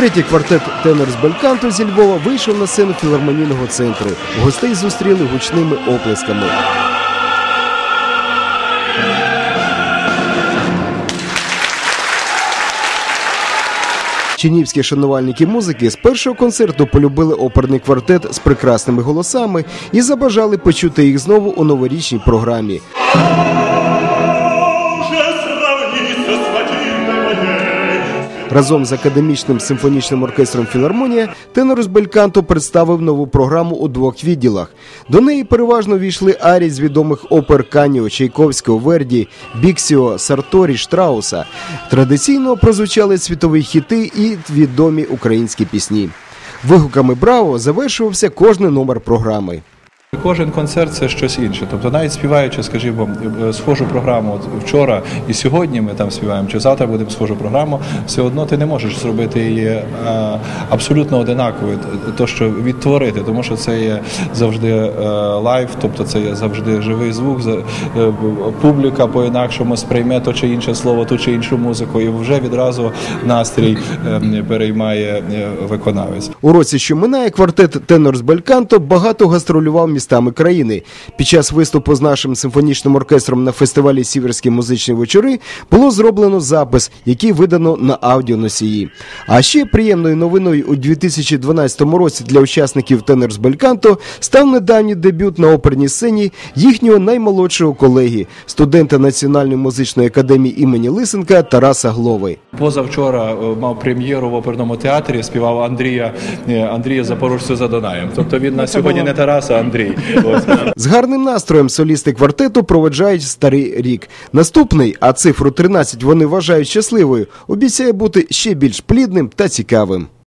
Втретє квартет тенор з Бельканту зі Львова вийшов на сцену філармонійного центру. Гостей зустріли гучними оплесками. Чинівські шанувальники музики з першого концерту полюбили оперний квартет з прекрасними голосами і забажали почути їх знову у новорічній програмі. Разом з академічним симфонічним оркестром Філармонія тенор з Бельканто представив нову програму у двох відділах. До неї переважно війшли арії з відомих опер Каніо, Чайковського, Верді, Біксіо, Сарторі, Штрауса. Традиційно прозвучали світові хіти і відомі українські пісні. Вигуками Браво завершувався кожний номер програми. Кожен концерт це щось інше. Тобто, навіть співаючи, скажімо, схожу програму вчора і сьогодні ми там співаємо, чи завтра будемо схожу програму, все одно ти не можеш зробити її е, абсолютно одинаковою, то що відтворити, тому що це є завжди е, лайв, тобто це є завжди живий звук. е, Публіка по-інакшому сприйме то чи інше слово, ту чи іншу музику, і вже відразу настрій переймає виконавець. У році, що минає, квартет тенор з Бельканто багато гастролював містами країни. Під час виступу з нашим симфонічним оркестром на фестивалі Сіверські музичні вечори було зроблено запис, який видано на аудіоносії. А ще приємною новиною у 2012 році для учасників тенор з Бельканто став недавній дебют на оперній сцені їхнього наймолодшого колеги, студента Національної музичної академії імені Лисенка Тараса Глови. Позавчора е, мав прем'єру в оперному театрі, співав Андрія е, Андрія Запорожця за Дунаєм. Тобто він на сьогодні не Тарас, а Андрій. Ось. З гарним настроєм солісти квартету проведжають старий рік. Наступний, а цифру 13 вони вважають щасливою, обіцяє бути ще більш плідним та цікавим.